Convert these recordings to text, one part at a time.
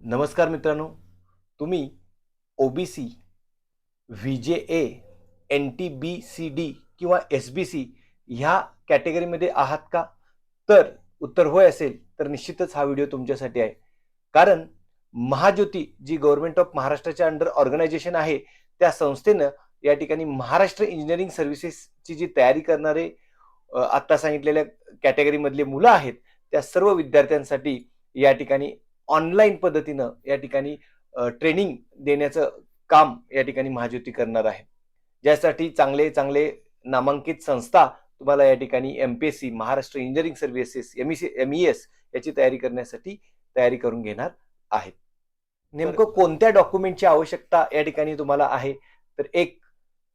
नमस्कार मित्रांनो. तुम्ही ओ B C V J A N T B C D किंवा एस बी सी ह्या कॅटेगरीमध्ये आहात का? तर उत्तर होय असेल तर निश्चितच हा व्हिडिओ तुमच्यासाठी आहे. कारण महाज्योती जी गव्हर्नमेंट ऑफ महाराष्ट्राच्या अंडर ऑर्गनायझेशन आहे त्या संस्थेनं या ठिकाणी महाराष्ट्र इंजिनिअरिंग सर्व्हिसेसची जी तयारी करणारे आत्ता सांगितलेल्या कॅटेगरीमधले मुलं आहेत त्या सर्व विद्यार्थ्यांसाठी या ठिकाणी ऑनलाईन पद्धतीनं या ठिकाणी ट्रेनिंग देण्याचं काम या ठिकाणी महाज्योती करणार आहे. ज्यासाठी चांगले चांगले नामांकित संस्था तुम्हाला या ठिकाणी M P S C Maharashtra engineering services M C M E S याची तयारी करण्यासाठी तयारी करून घेणार आहेत. नेमकं कोणत्या डॉक्युमेंटची आवश्यकता या ठिकाणी तुम्हाला आहे? तर एक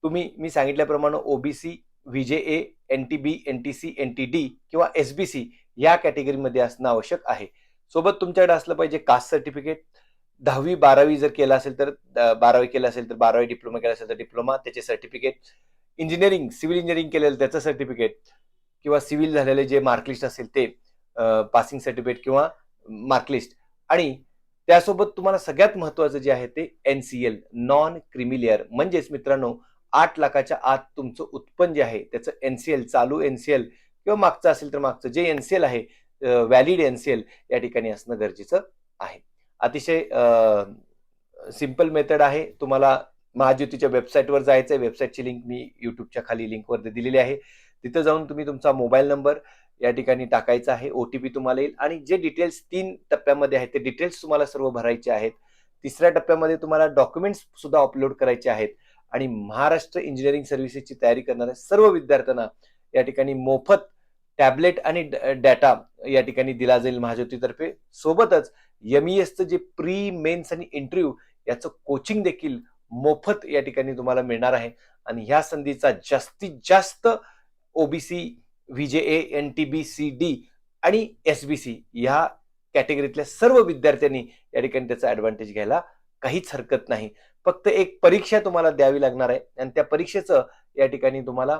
तुम्ही मी सांगितल्याप्रमाणे OBC V J A N T B N T C N T D किंवा एस बी सी या कॅटेगरीमध्ये असणं आवश्यक आहे. सोबत तुमच्याकडे असलं पाहिजे कास्ट सर्टिफिकेट दहावी बारावी जर केलं असेल तर बारावी केलं असेल तर बारावी डिप्लोमा केला असेल तर डिप्लोमा त्याचे सर्टिफिकेट इंजिनिअरिंग सिव्हिल इंजिनिअरिंग केलेलं त्याचं सर्टिफिकेट किंवा सिव्हिल झालेले जे मार्कलिस्ट असेल ते पासिंग सर्टिफिकेट किंवा मार्कलिस्ट आणि त्यासोबत तुम्हाला सगळ्यात महत्वाचं जे आहे ते N C L non creamy layer म्हणजेच मित्रांनो आठ लाखाच्या आत तुमचं उत्पन्न जे आहे त्याचं एन सी एल चालू एन सी एल किंवा मागचं असेल तर मागचं. जे एन सी एल आहे व्हॅलिड एन सी एल या ठिकाणी असणं गरजेचं आहे. अतिशय सिंपल मेथड आहे. तुम्हाला महाज्योतीच्या वेबसाईटवर जायचं आहे वेबसाईटची लिंक मी युट्यूबच्या खाली लिंकवर दिलेली आहे. तिथं जाऊन तुम्ही तुमचा मोबाईल नंबर या ठिकाणी टाकायचा आहे. ओ टी पी तुम्हाला येईल. आणि जे डिटेल्स तीन टप्प्यामध्ये आहेत ते डिटेल्स तुम्हाला सर्व भरायचे आहेत. तिसऱ्या टप्प्यामध्ये तुम्हाला डॉक्युमेंट्स सुद्धा अपलोड करायचे आहेत. आणि महाराष्ट्र इंजिनिअरिंग सर्व्हिसेसची तयारी करणाऱ्या सर्व विद्यार्थ्यांना या ठिकाणी मोफत टॅबलेट आणि डॅटा या ठिकाणी दिला जाईल महाज्योतीतर्फे. सोबतच एम ई एसचं जे प्री मेन्स आणि इंटरव्ह्यू याचं कोचिंग देखील मोफत या ठिकाणी तुम्हाला मिळणार आहे. आणि ह्या संधीचा जास्तीत जास्त OBC V J A N T B C D आणि एस बी सी ह्या कॅटेगरीतल्या सर्व विद्यार्थ्यांनी या ठिकाणी त्याचा ऍडव्हान्टेज घ्यायला काहीच हरकत नाही. फक्त एक परीक्षा तुम्हाला द्यावी लागणार आहे. आणि त्या परीक्षेचं या ठिकाणी तुम्हाला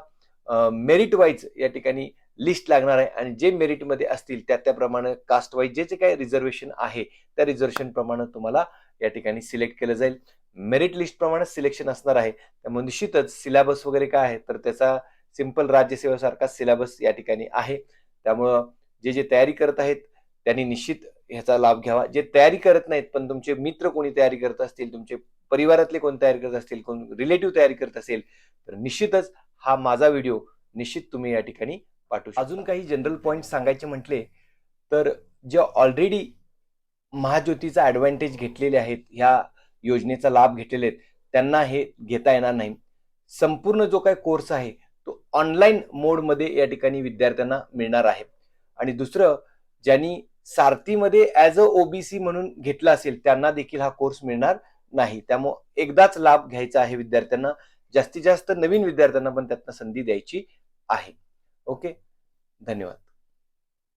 मेरिट वाईज या ठिकाणी लिस्ट लागणार आहे. आणि जे मेरिटमध्ये असतील त्या त्याप्रमाणे कास्ट वाईज जे जे काही रिझर्वेशन आहे त्या रिझर्वेशन प्रमाणे तुम्हाला या ठिकाणी सिलेक्ट केलं जाईल. मेरिट लिस्ट प्रमाणे सिलेक्शन असणार आहे. त्यामुळे निश्चितच सिलेबस वगैरे काय आहे तर त्याचा सिंपल राज्यसेवेसारखा सिलेबस या ठिकाणी आहे. त्यामुळं जे जे तयारी करत आहेत त्यांनी निश्चित ह्याचा लाभ घ्यावा. जे तयारी करत नाहीत पण तुमचे मित्र कोणी तयारी करत असतील तुमचे परिवारातले कोण तयारी करत असतील कोण रिलेटिव्ह तयारी करत असेल तर निश्चितच हा माझा व्हिडिओ निश्चित तुम्ही या ठिकाणी पाठवू अजून काही जनरल पॉईंट सांगायचे म्हटले तर जे ऑलरेडी महाज्योतीचा ऍडव्हान्टेज घेतलेले आहेत ह्या योजनेचा लाभ घेतलेले आहेत त्यांना हे घेता येणार नाही. संपूर्ण जो काही कोर्स आहे तो ऑनलाईन मोडमध्ये या ठिकाणी विद्यार्थ्यांना मिळणार आहे. आणि दुसरं ज्यांनी सारथीमध्ये ॲज अ ओबीसी म्हणून घेतला असेल त्यांना देखील हा कोर्स मिळणार नाही. त्यामुळे एकदाच लाभ घ्यायचा आहे विद्यार्थ्यांना. जास्तीत जास्त नवीन विद्यार्थ्यांना पण त्यातनं संधी द्यायची आहे. ओके धन्यवाद